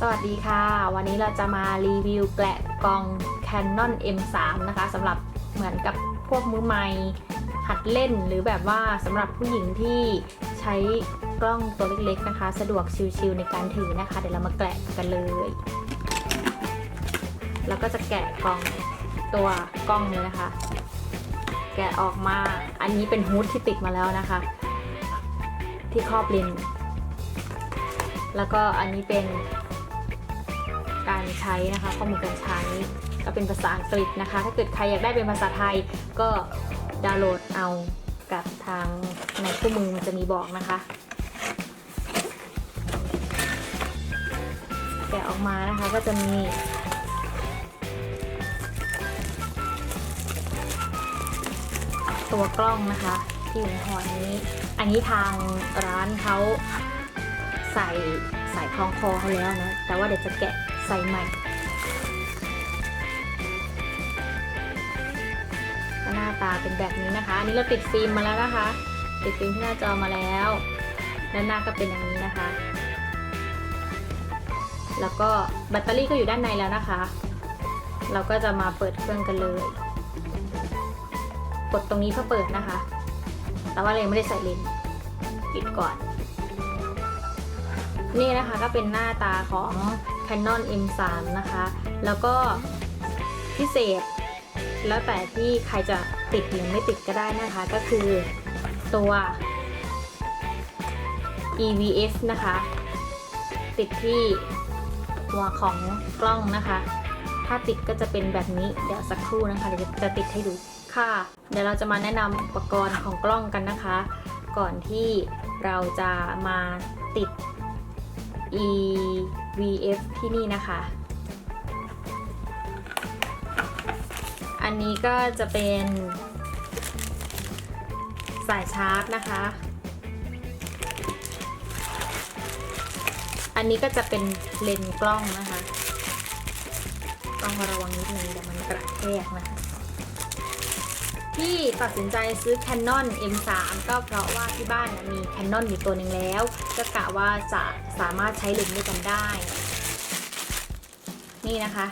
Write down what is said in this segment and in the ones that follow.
สวัสดีค่ะ วันนี้เราจะมารีวิวแกะกล่อง Canon M3 นะคะสำหรับเหมือนกับพวกมือใหม่หัดเล่นหรือแบบว่าสำหรับผู้หญิงที่ใช้กล้องตัวเล็กๆนะคะ สะดวกชิลๆในการถือนะคะ เดี๋ยวเรามาแกะกันเลย แล้วก็จะแกะกล่องตัวกล้องเลยนะคะ แกะออกมาอันนี้เป็นฮูดที่ติดมาแล้วนะคะ ที่ครอบเลนส์แล้วก็อันนี้เป็น การใช้นะคะข้อมูลการใช้ก็เป็นภาษาอังกฤษนะคะ ถ้าเกิดใครอยากได้เป็นภาษาไทยก็ดาวน์โหลดเอากับทางในคู่มือมันจะมีบอกนะคะแกะออกมานะคะก็จะมีตัวกล้องนะคะที่อยู่ในห่อนี้ อันนี้ทางร้านเขาใส่ใส่คล้องคอเขาแล้วนะ แต่ว่าเดี๋ยวจะแกะ ใส่ใหม่หน้าตาเป็นแบบนี้นะคะ อันนี้เราติดฟิล์มมาแล้วนะคะ ติดฟิล์มที่หน้าจอมาแล้ว ด้านหน้าก็เป็นอย่างนี้นะคะ แล้วก็แบตเตอรี่ก็อยู่ด้านในแล้วนะคะ เราก็จะมาเปิดเครื่องกันเลย กดตรงนี้เพื่อเปิดนะคะ แต่ว่าเรายังไม่ได้ใส่เลนส์ปิดก่อน นี่นะคะก็เป็นหน้าตาของ Canon M3 นะคะ แล้วก็พิเศษ แล้วแต่ที่ใครจะติดหรือไม่ติดก็ได้นะคะ ก็คือตัว EVF นะคะ ติดที่หัวของกล้องนะคะ ถ้าติดก็จะเป็นแบบนี้ เดี๋ยวสักครู่นะคะเดี๋ยวจะติดให้ดูค่ะ เดี๋ยวเราจะมาแนะนำอุปกรณ์ของกล้องกันนะคะ ก่อนที่เราจะมาติด E Vf ที่นี่นะคะ อันนี้ก็จะเป็นสายชาร์จนะคะ อันนี้ก็จะเป็นเลนส์กล้องนะคะ ต้องระวังนิดนึงเดี๋ยวมันกระแทกนะคะ ที่ตัดสินใจซื้อ Canon M3 ก็เพราะว่าที่บ้านมี Canon อยู่ตัวหนึ่งแล้ว ก็กะว่าจะสามารถใช้เลนส์ด้วยกันได้ นี่นะคะ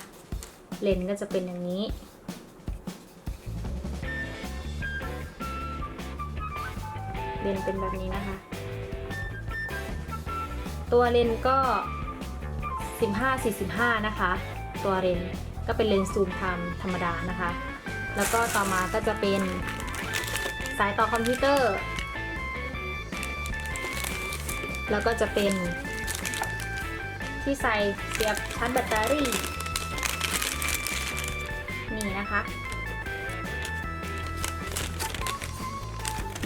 เลนส์ก็จะเป็นอย่างนี้ เลนส์เป็นแบบนี้นะคะ ตัวเลนส์ก็ 15-45 นะคะ ตัวเลนส์ก็เป็นเลนส์ซูมทำธรรมดานะคะ แล้วก็ต่อมาก็จะเป็นสายต่อคอมพิวเตอร์ แล้วก็จะเป็นที่ใส่เสียบชาร์จแบตเตอรี่ นี่นะคะ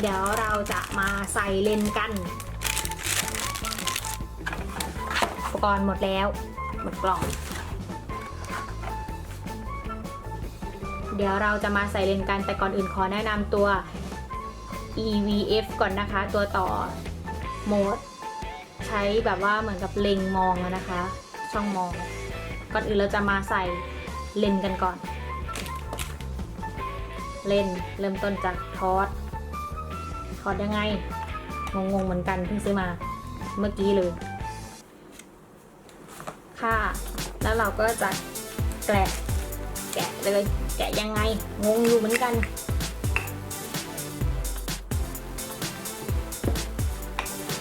เดี๋ยวเราจะมาใส่เลนกัน อุปกรณ์หมดแล้ว หมดกล่อง เดี๋ยวเราจะมาใส่เลนกันแต่ก่อนอื่นขอแนะนำตัว EVF ก่อนนะคะ ตัวต่อโหมด ใช้แบบว่าเหมือนกับเล็งมองนะคะ ช่องมอง ก่อนอื่นเราจะมาใส่เลนกันก่อน เลนเริ่มต้นจากทอดทอดยังไง งงๆเหมือนกันเพิ่งซื้อมาเมื่อกี้เลยค่ะ แล้วเราก็จะแกะ แกะเลย แกะยังไง งงอยู่เหมือนกัน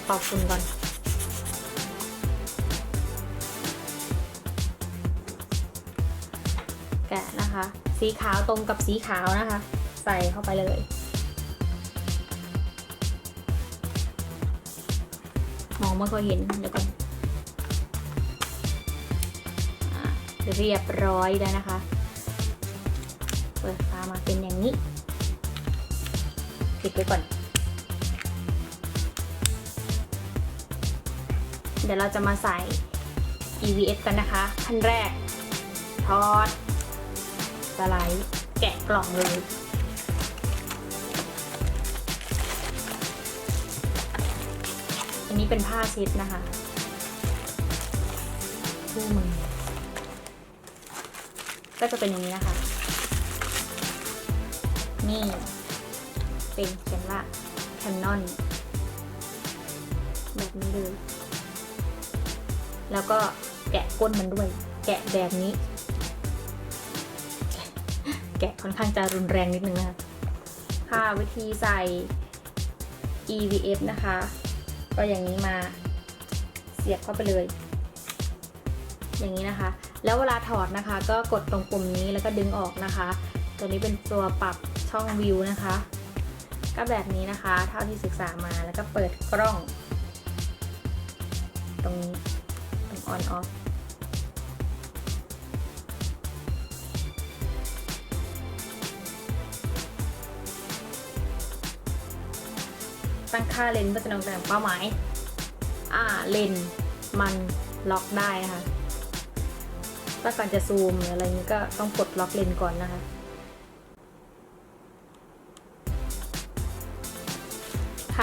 ขอบคุณก่อน แกะนะคะ สีขาวตรงกับสีขาวนะคะ ใส่เข้าไปเลยมองไม่ค่อยเห็นเดี๋ยวก่อนเรียบร้อยแล้วนะคะ ปิดฝามาเป็นอย่างนี้ปิดไว้ก่อน เดี๋ยวเราจะมาใส่ EVF กันนะคะ ขั้นแรก ทอดสไลด์แกะกล่องเลยอันนี้เป็นผ้าเช็ดนะคะคู่มือก็จะเป็นอย่างนี้นะคะ นี่ เป็นเขียนว่า Canon แบบนี้เลย แล้วก็แกะก้นมันด้วย แกะแบบนี้ แกะค่อนข้างจะรุนแรงนิดนึงนะคะค่ะวิธีใส่ EVF นะคะ ก็อย่างนี้มาเสียบเข้าไปเลย อย่างนี้นะคะ แล้วเวลาถอดนะคะ ก็กดตรงปุ่มนี้แล้วก็ดึงออกนะคะ ตัวนี้เป็นตัวปรับช่องวิวนะคะ ก็แบบนี้นะคะ เท่าที่ศึกษามาแล้วก็เปิดกล้อง ตรงตรง on off ตั้งค่าเลนส์เพื่อจะนำแสดงเป้าหมาย อ่าเลนส์มันล็อกได้นะคะถ้าก่อนจะซูมหรืออะไรนี้ก็ต้องกดล็อกเลนส์ก่อนนะคะ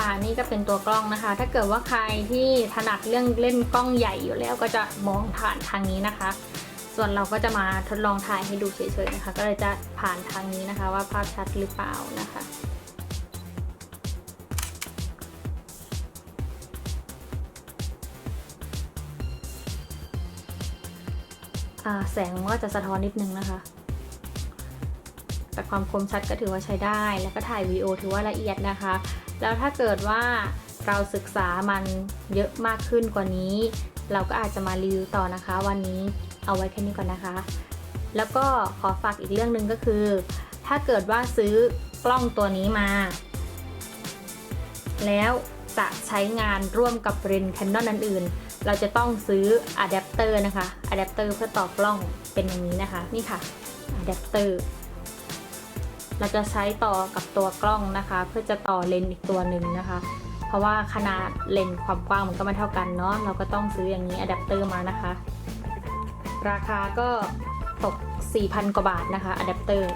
ค่ะนี่ก็เป็นตัวกล้องนะคะ ถ้าเกิดว่าใครที่ถนัดเรื่องเล่นกล้องใหญ่อยู่แล้วก็จะมองผ่านทางนี้นะคะ ส่วนเราก็จะมาทดลองถ่ายให้ดูเฉยๆนะคะ ก็เลยจะผ่านทางนี้นะคะ ว่าภาพชัดหรือเปล่านะคะแสงมันก็จะสะท้อนนิดนึงนะคะ แต่ความคมชัดก็ถือว่าใช้ได้ แล้วก็ถ่ายวีโอถือว่าละเอียดนะคะ แล้วถ้าเกิดว่าเราศึกษามันเยอะมากขึ้นกว่านี้ เราก็อาจจะมารีวิวต่อนะคะ วันนี้เอาไว้แค่นี้ก่อนนะคะ แล้วก็ขอฝากอีกเรื่องหนึ่งก็คือ ถ้าเกิดว่าซื้อกล้องตัวนี้มา แล้วจะใช้งานร่วมกับเลนส์แคนนอนอันอื่นเราจะต้องซื้ออะแดปเตอร์นะคะอะแดปเตอร์เพื่อต่อกล้องเป็นอย่างนี้นะคะ นี่ค่ะอะแดปเตอร์ เราจะใช้ต่อกับตัวกล้องนะคะ เพื่อจะต่อเลนส์อีกตัวหนึ่งนะคะ เพราะว่าขนาดเลนส์ความกว้างมันก็ไม่เท่ากันเนาะเราก็ต้องซื้ออย่างนี้อะแดปเตอร์มานะคะ ราคาก็ตก 4,000 กว่าบาทนะคะอะแดปเตอร์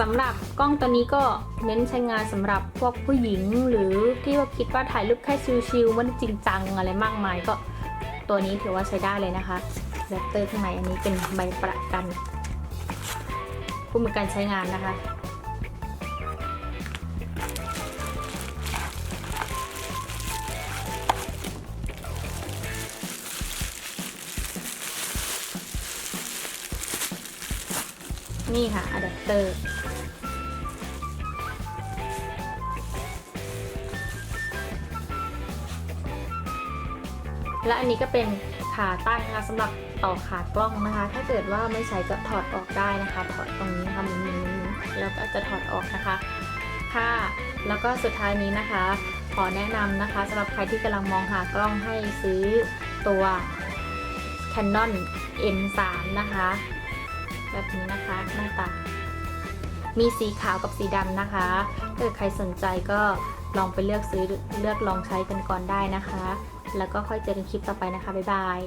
สำหรับกล้องตัวนี้ก็เน้นใช้งานสำหรับพวกผู้หญิง หรือที่ว่าคิดว่าถ่ายรูปแค่ชิลๆไม่ได้จริงจังอะไรมากมายก็ตัวนี้ถือว่าใช้ได้เลยนะคะอะ แดปเตอร์ข้างในอันนี้เป็นใบประกันผู้มีการใช้งานนะคะ นี่ค่ะอะแดปเตอร์และอันนี้ก็เป็น ขาตั้งนะคะสำหรับต่อขากล้องนะคะ ถ้าเกิดว่าไม่ใช้ก็ถอดออกได้นะคะ ถอดตรงนี้นะคะมุนๆๆแล้วก็จะถอดออกนะคะค่ะแล้วก็สุดท้ายนี้นะคะ ขอแนะนำนะคะสำหรับใครที่กำลังมองหากล้องให้ซื้อตัว Canon M3 นะคะ แบบนี้นะคะหน้าตา มีสีขาวกับสีดำนะคะถ้าเกิดใครสนใจก็ลองไปเลือกซื้อเลือกลองใช้กันก่อนได้นะคะ แล้วก็ค่อยเจอกันคลิปต่อไปนะคะบ๊ายบาย